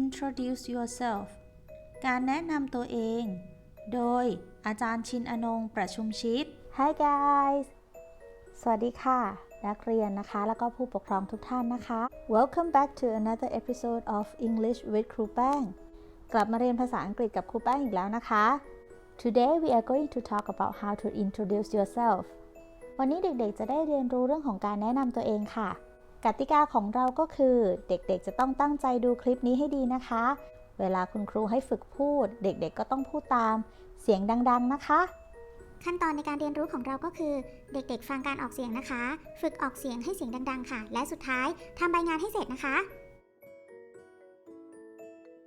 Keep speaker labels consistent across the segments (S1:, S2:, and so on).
S1: Introduce yourself การแนะนำตัวเอง โดยอาจารย์ชินอนงประชุมชิด Hi guys สวัสดีค่ะ นักเรียนนะคะ แล้วก็ผู้ปกครองทุกท่านนะคะ Welcome back to another episode of English with ครูแป้ง กลับมาเรียนภาษาอังกฤษกับครูแป้งอีกแล้วนะคะ Today we are going to talk about how to introduce yourself วันนี้เด็กๆ จะได้เรียนรู้เรื่องของการแนะนำตัวเองค่ะ กติกาของเราก็คือเด็กๆ จะต้องตั้งใจดูคลิปนี้ให้ดีนะคะ เวลาคุณครูให้ฝึกพูด เด็กๆ ก็ต้องพูดตาม เสียงดังๆนะคะ
S2: ขั้นตอนในการเรียนรู้ของเราก็คือ เด็กๆ ฟังการออกเสียงนะคะ ฝึกออกเสียงให้เสียงดัง ๆ ค่ะ และสุดท้ายทำใบงานให้เสร็จนะคะ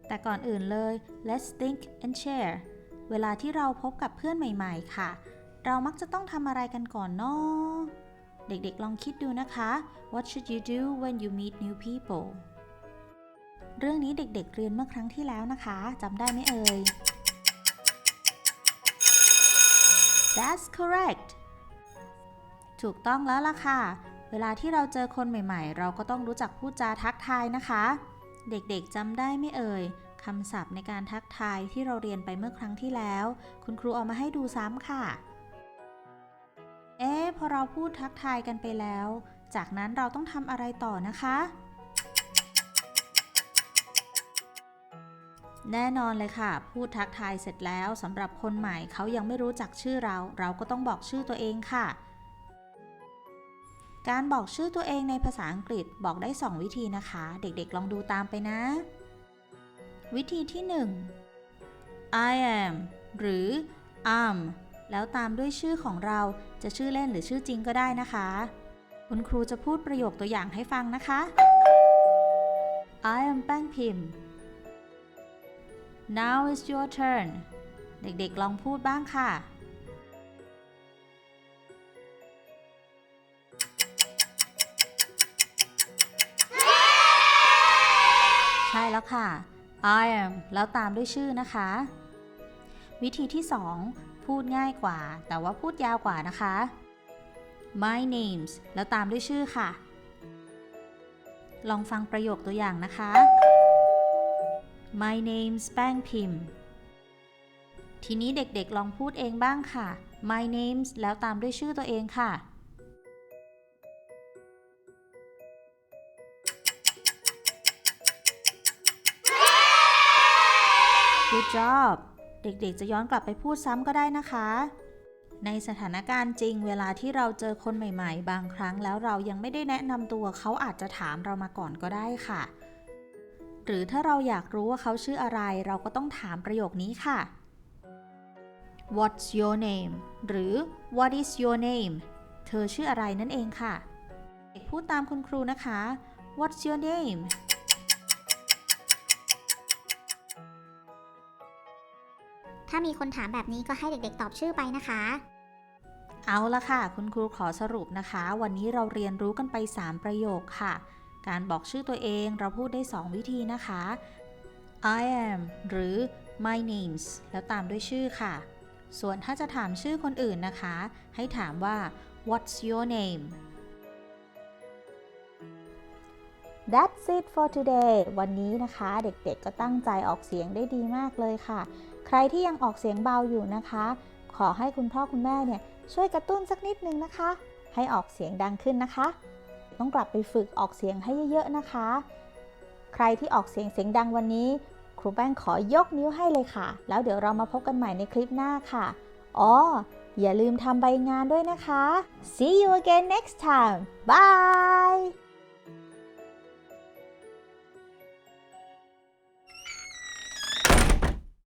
S1: แต่ก่อนอื่นเลย let's think and share เวลาที่เราพบกับเพื่อนใหม่ ๆ ค่ะ เรามักจะต้องทำอะไรกันก่อนเนาะ เด็กๆลองคิดดูนะคะ what should you do when you meet new people เรื่องนี้เด็กๆเรียนเมื่อครั้งที่แล้วนะคะจำได้ไหมเอ่ย That's correct ถูกต้องแล้วล่ะค่ะ เวลาที่เราเจอคนใหม่ๆ เราก็ต้องรู้จักพูดจาทักทายนะคะ เด็กๆจำได้ไม่เอ่ยคำศัพท์ในการทักทายที่เราเรียนไปเมื่อครั้งที่แล้ว คุณครูเอามาให้ดูซ้ำค่ะ เอ๊ะพอเราพูดทักทายกันไปแล้ว จากนั้นเราต้องทำอะไรต่อนะคะ แน่นอนเลยค่ะ พูดทักทายเสร็จแล้วสำหรับคนใหม่เขายังไม่รู้จักชื่อเรา เราก็ต้องบอกชื่อตัวเองค่ะ การบอกชื่อตัวเองในภาษาอังกฤษบอกได้ 2 วิธีนะคะ เด็กๆลองดูตามไปนะ วิธีที่ 1 I am หรือ am แล้วตามด้วยชื่อของเราจะชื่อเล่นหรือชื่อจริงก็ได้นะคะ คุณครูจะพูดประโยคตัวอย่างให้ฟังนะคะ I am แป้งพิมพ์ Now is your turn เด็กๆลองพูดบ้างค่ะ ใช่แล้วค่ะ I am แล้วตามด้วยชื่อนะคะ วิธีที่ 2 พูดง่ายกว่า แต่ว่าพูดยาวกว่านะคะ My names แล้วตามด้วยชื่อค่ะ ลองฟังประโยคตัวอย่างนะคะ My name's แป้งพิมพ์ ทีนี้เด็กๆลองพูดเองบ้างค่ะ My name's แล้วตามด้วยชื่อตัวเองค่ะ Good job เด็กๆจะย้อนกลับไปพูดซ้ำก็ได้นะคะ ในสถานการณ์จริง เวลาที่เราเจอคนใหม่ๆ บางครั้งแล้วเรายังไม่ได้แนะนำตัวเขาอาจจะถามเรามาก่อนก็ได้ค่ะ หรือถ้าเราอยากรู้ว่าเขาชื่ออะไร เราก็ต้องถามประโยคนี้ค่ะ What's your name หรือ What is your name เธอชื่ออะไรนั่นเองค่ะ เด็กพูดตามคุณครูนะคะ What's your name า
S2: มีคนถามแบบนี้ก็ให้เด็กๆ ตอบชื่อไปนะคะ
S1: เอาละค่ะ คุณครูขอสรุปนะคะ วันนี้เราเรียนรู้กันไป 3 ประโยคค่ะ การบอกชื่อตัวเองเราพูดได้ 2 วิธีนะคะ I am หรือ my names แล้วตามด้วยชื่อค่ะ ส่วนถ้าจะถามชื่อคนอื่นนะคะ ให้ถามว่า what's your name That's it for today วันนี้นะคะเด็กๆก็ตั้งใจออกเสียงได้ดีมากเลยค่ะ ใครที่ยังออกเสียงเบาอยู่นะคะ ขอให้คุณพ่อคุณแม่เนี่ยช่วยกระตุ้นสักนิดนึงนะคะ ให้ออกเสียงดังขึ้นนะคะ ต้องกลับไปฝึกออกเสียงให้เยอะๆนะคะ ใครที่ออกเสียงเสียงดังวันนี้ ครูแป้งขอยกนิ้วให้เลยค่ะ แล้วเดี๋ยวเรามาพบกันใหม่ในคลิปหน้าค่ะ อ๋อ อย่าลืมทำใบงานด้วยนะคะ See you again next time Bye